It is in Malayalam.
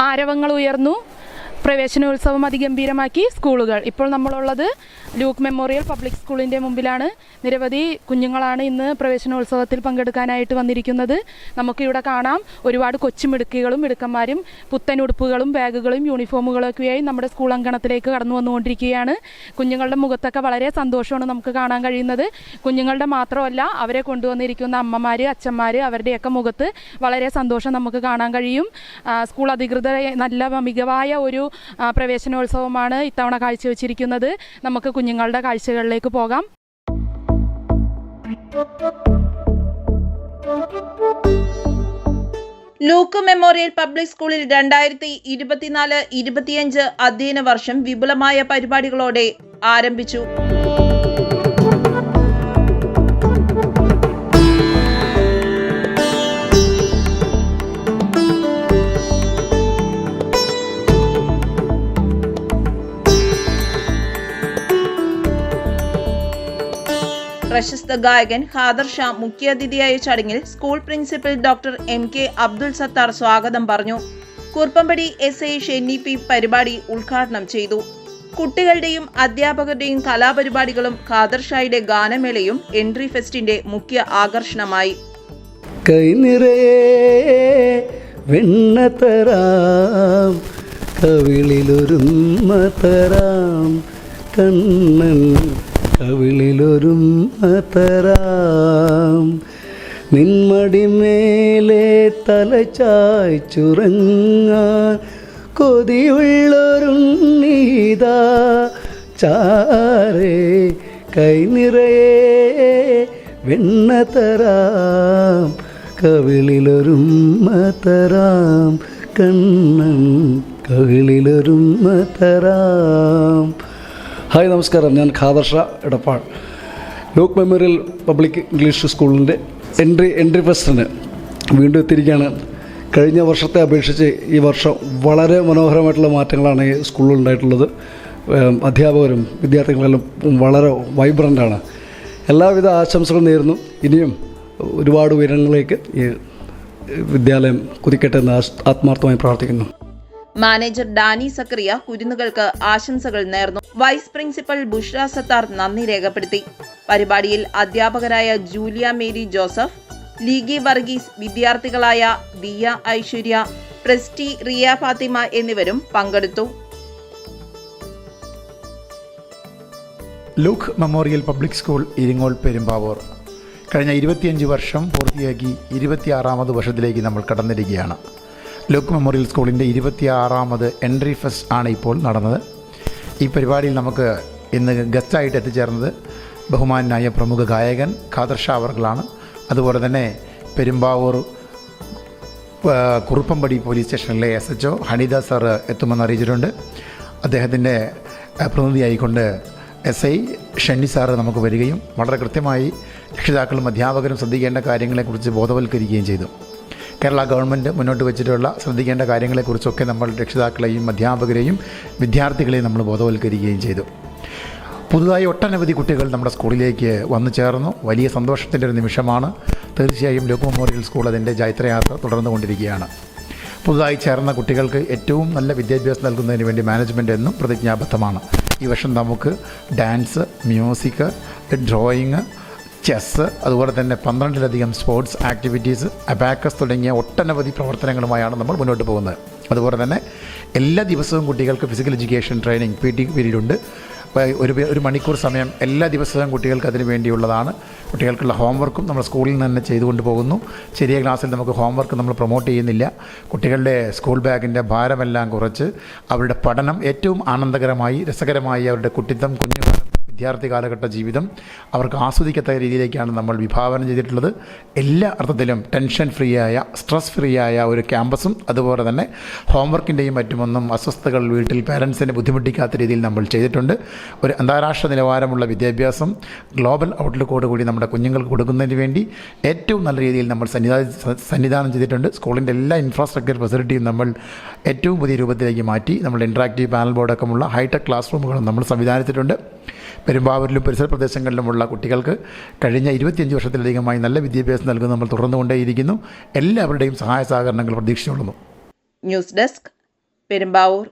ആരവങ്ങൾ ഉയർന്നു. പ്രവേശനോത്സവം അതിഗംഭീരമാക്കി സ്കൂളുകൾ. ഇപ്പോൾ നമ്മളുള്ളത് ലൂക്ക് മെമ്മോറിയൽ പബ്ലിക് സ്കൂളിന്റെ മുമ്പിലാണ്. നിരവധി കുഞ്ഞുങ്ങളാണ് ഇന്ന് പ്രവേശനോത്സവത്തിൽ പങ്കെടുക്കാനായിട്ട് വന്നിരിക്കുന്നത്. നമുക്കിവിടെ കാണാം ഒരുപാട് കൊച്ചുമിടുക്കികളും മിടുക്കന്മാരും പുത്തൻ ഉടുപ്പുകളും ബാഗുകളും യൂണിഫോമുകളൊക്കെയായി നമ്മുടെ സ്കൂൾ അങ്കണത്തിലേക്ക് കടന്നു വന്നുകൊണ്ടിരിക്കുകയാണ്. കുഞ്ഞുങ്ങളുടെ മുഖത്തൊക്കെ വളരെ സന്തോഷമാണ് നമുക്ക് കാണാൻ കഴിയുന്നത്. കുഞ്ഞുങ്ങളുടെ മാത്രമല്ല അവരെ കൊണ്ടുവന്നിരിക്കുന്ന അമ്മമാർ അച്ഛന്മാർ അവരുടെയൊക്കെ മുഖത്ത് വളരെ സന്തോഷം നമുക്ക് കാണാൻ കഴിയും. സ്കൂൾ അധികൃതരെ നല്ല മികവായ ഒരു പ്രവേശനോത്സവമാണ് ഇത്തവണ കാഴ്ചവെച്ചിരിക്കുന്നത്. നമുക്ക് കുഞ്ഞുങ്ങളുടെ കാഴ്ചകളിലേക്ക് പോകാം. ലൂക്ക് മെമ്മോറിയൽ പബ്ലിക് സ്കൂളിൽ രണ്ടായിരത്തി ഇരുപത്തിനാല് ഇരുപത്തിയഞ്ച് അധ്യയന വർഷം വിപുലമായ പരിപാടികളോടെ ആരംഭിച്ചു. പ്രശസ്ത ഗായകൻ ഖാദർ ഷാ മുഖ്യാതിഥിയായ ചടങ്ങിൽ school principal doctor M K Abdul Sathar സ്വാഗതം പറഞ്ഞു. Kuruppampady S I Shenny P പരിപാടി ഉദ്ഘാടനം ചെയ്തു. കുട്ടികളുടെയും അധ്യാപകരുടെയും കലാപരിപാടികളും ഖാദർ ഷായുടെ ഗാനമേളയും എൻട്രി ഫെസ്റ്റിന്റെ മുഖ്യ ആകർഷണമായി. കൈ തരാം കണ്ണൻ കവിളിലൊരുമ്മ തരാം. നിന്മടിമേലെ തലച്ചായ്ച്ചുറങ്ങാൻ കൊതിയുള്ളൊരുണ്ണീതാ ചാരേ കൈനിറയെ വെണ്ണ തരാം. കണ്ണൻ കവിളിലൊരുമ്മ ഹായ് നമസ്കാരം. ഞാൻ Khadersha Edappal. Luke Memorial Public English സ്കൂളിന്റെ എൻട്രി എൻട്രി ഫെസ്റ്റിന് വീണ്ടും എത്തിയിരിക്കുകയാണ്. കഴിഞ്ഞ വർഷത്തെ അപേക്ഷിച്ച് ഈ വർഷം വളരെ മനോഹരമായിട്ടുള്ള മാറ്റങ്ങളാണ് ഈ സ്കൂളിൽ ഉണ്ടായിട്ടുള്ളത്. അധ്യാപകരും വിദ്യാർത്ഥികളെല്ലാം വളരെ വൈബ്രന്റാണ് എല്ലാവിധ ആശംസകളും നേരുന്നു. ഇനിയും ഒരുപാട് ഉയരങ്ങളിലേക്ക് ഈ വിദ്യാലയം കുതിക്കട്ടെ എന്ന് ആത്മാർത്ഥമായി പ്രാർത്ഥിക്കുന്നു. മാനേജർ ഡാനി സക്രിയ കുരുന്നുകൾക്ക് ആശംസകൾ നേർന്നു. വൈസ് പ്രിൻസിപ്പൽ ബുഷ്ര സത്താർ നന്ദി രേഖപ്പെടുത്തി. പരിപാടിയിൽ അധ്യാപകരായ Julia Mary Joseph Ligy Varghese വിദ്യാർത്ഥികളായ Diya Aishwarya Presty Riya Fathima എന്നിവരും പങ്കെടുത്തു. Luke Memorial Public School Iringol Perumbavoor. കഴിഞ്ഞ ഇരുപത്തിയഞ്ച് വർഷം പൂർത്തിയാക്കി ഇരുപത്തിയാറാമത് വർഷത്തിലേക്ക് നമ്മൾ കടന്നിരിക്കുകയാണ്. ലൂക്ക് മെമ്മോറിയൽ സ്കൂളിന്റെ ഇരുപത്തിയാറാമത് എൻട്രി ഫെസ്റ്റ് ആണ് ഇപ്പോൾ നടന്നത്. ഈ പരിപാടിയിൽ നമുക്ക് ഇന്ന് ഗസ്റ്റായിട്ട് എത്തിച്ചേർന്നത് ബഹുമാനായ പ്രമുഖ ഗായകൻ ഖാദർ ഷാ അവർകളാണ്. അതുപോലെ തന്നെ പെരുമ്പാവൂർ കുറുപ്പമ്പടി പോലീസ് സ്റ്റേഷനിലെ S H O Honitha sir എത്തുമെന്ന് അറിയിച്ചിട്ടുണ്ട്. അദ്ദേഹത്തിന്റെ പ്രതിനിധിയായിക്കൊണ്ട് എസ് ഐ ഷണ്ണി സാറ് നമുക്ക് വരികയും വളരെ കൃത്യമായി രക്ഷിതാക്കളും അധ്യാപകരും ശ്രദ്ധിക്കേണ്ട കാര്യങ്ങളെക്കുറിച്ച് ബോധവൽക്കരിക്കുകയും ചെയ്തു. കേരള ഗവൺമെന്റ് മുന്നോട്ട് വെച്ചിട്ടുള്ള ശ്രദ്ധിക്കേണ്ട കാര്യങ്ങളെക്കുറിച്ചൊക്കെ നമ്മൾ രക്ഷിതാക്കളെയും അധ്യാപകരെയും വിദ്യാർത്ഥികളെയും നമ്മൾ ബോധവൽക്കരിക്കുകയും ചെയ്തു. പുതുതായി ഒട്ടനവധി കുട്ടികൾ നമ്മുടെ സ്കൂളിലേക്ക് വന്നു ചേർന്നു. വലിയ സന്തോഷത്തിന്റെ ഒരു നിമിഷമാണ്. തീർച്ചയായും ലോക് മെമ്മോറിയൽ സ്കൂൾ അതിന്റെ ജൈത്രയാത്ര തുടർന്നുകൊണ്ടിരിക്കുകയാണ് പുതുതായി ചേർന്ന കുട്ടികൾക്ക് ഏറ്റവും നല്ല വിദ്യാഭ്യാസം നൽകുന്നതിന് വേണ്ടി മാനേജ്മെന്റ് എന്നും പ്രതിജ്ഞാബദ്ധമാണ്. ഈ വർഷം നമുക്ക് ഡാൻസ് മ്യൂസിക് ഡ്രോയിങ് ചെസ്സ് അതുപോലെ തന്നെ പന്ത്രണ്ടിലധികം സ്പോർട്സ് ആക്ടിവിറ്റീസ് അബാക്കസ് തുടങ്ങിയ ഒട്ടനവധി പ്രവർത്തനങ്ങളുമായാണ് നമ്മൾ മുന്നോട്ട് പോകുന്നത്. അതുപോലെ തന്നെ എല്ലാ ദിവസവും കുട്ടികൾക്ക് physical education training P T പീരീഡുണ്ട്. ഒരു ഒരു മണിക്കൂർ സമയം എല്ലാ ദിവസവും കുട്ടികൾക്ക് അതിന് വേണ്ടിയുള്ളതാണ്. കുട്ടികൾക്കുള്ള ഹോംവർക്കും നമ്മൾ സ്കൂളിൽ നിന്ന് തന്നെ ചെയ്തുകൊണ്ട് പോകുന്നു. ചെറിയ ക്ലാസ്സിൽ നമുക്ക് ഹോംവർക്ക് നമ്മൾ പ്രൊമോട്ട് ചെയ്യുന്നില്ല. കുട്ടികളുടെ സ്കൂൾ ബാഗിന്റെ ഭാരമെല്ലാം കുറച്ച് അവരുടെ പഠനം ഏറ്റവും ആനന്ദകരമായി രസകരമായി അവരുടെ കുട്ടിത്തം കുഞ്ഞുകാലം വിദ്യാർത്ഥി കാലഘട്ട ജീവിതം അവർക്ക് ആസ്വദിക്കത്തക്ക രീതിയിലേക്കാണ് നമ്മൾ വിഭാവനം ചെയ്തിട്ടുള്ളത്. എല്ലാ അർത്ഥത്തിലും ടെൻഷൻ ഫ്രീ ആയ സ്ട്രെസ് ഫ്രീ ആയ ഒരു ക്യാമ്പസും അതുപോലെ തന്നെ ഹോംവർക്കിന്റെയും മറ്റുമൊന്നും അസ്വസ്ഥതകൾ വീട്ടിൽ പാരൻസിനെ ബുദ്ധിമുട്ടിക്കാത്ത രീതിയിൽ നമ്മൾ ചെയ്തിട്ടുണ്ട്. ഒരു അന്താരാഷ്ട്ര നിലവാരമുള്ള വിദ്യാഭ്യാസം ഗ്ലോബൽ ഔട്ട്ലുക്കോട് കൂടി നമ്മുടെ കുഞ്ഞുങ്ങൾക്ക് കൊടുക്കുന്നതിന് വേണ്ടി ഏറ്റവും നല്ല രീതിയിൽ നമ്മൾ സന്നിധാന സന്നിധാനം ചെയ്തിട്ടുണ്ട്. സ്കൂളിന്റെ എല്ലാ ഇൻഫ്രാസ്ട്രക്ചർ ഫെസിലിറ്റിയും നമ്മൾ ഏറ്റവും പുതിയ രൂപത്തിലേക്ക് മാറ്റി. നമ്മൾ ഇൻട്രാക്റ്റീവ് പാനൽ ബോർഡൊക്കെയുള്ള ഹൈടെക് ക്ലാസ് റൂമുകളും നമ്മൾ സംവിധാനിച്ചിട്ടുണ്ട്. പെരുമ്പാവൂരിലും പരിസര പ്രദേശങ്ങളിലുമുള്ള കുട്ടികൾക്ക് കഴിഞ്ഞ ഇരുപത്തിയഞ്ച് വർഷത്തിലധികമായി നല്ല വിദ്യാഭ്യാസം നൽകുന്ന നമ്മൾ തുടർന്നുകൊണ്ടേയിരിക്കുന്നു. എല്ലാവരുടെയും സഹായ സഹകരണങ്ങൾ പ്രതീക്ഷിച്ചുകൊള്ളുന്നു. News desk Perumbavoor.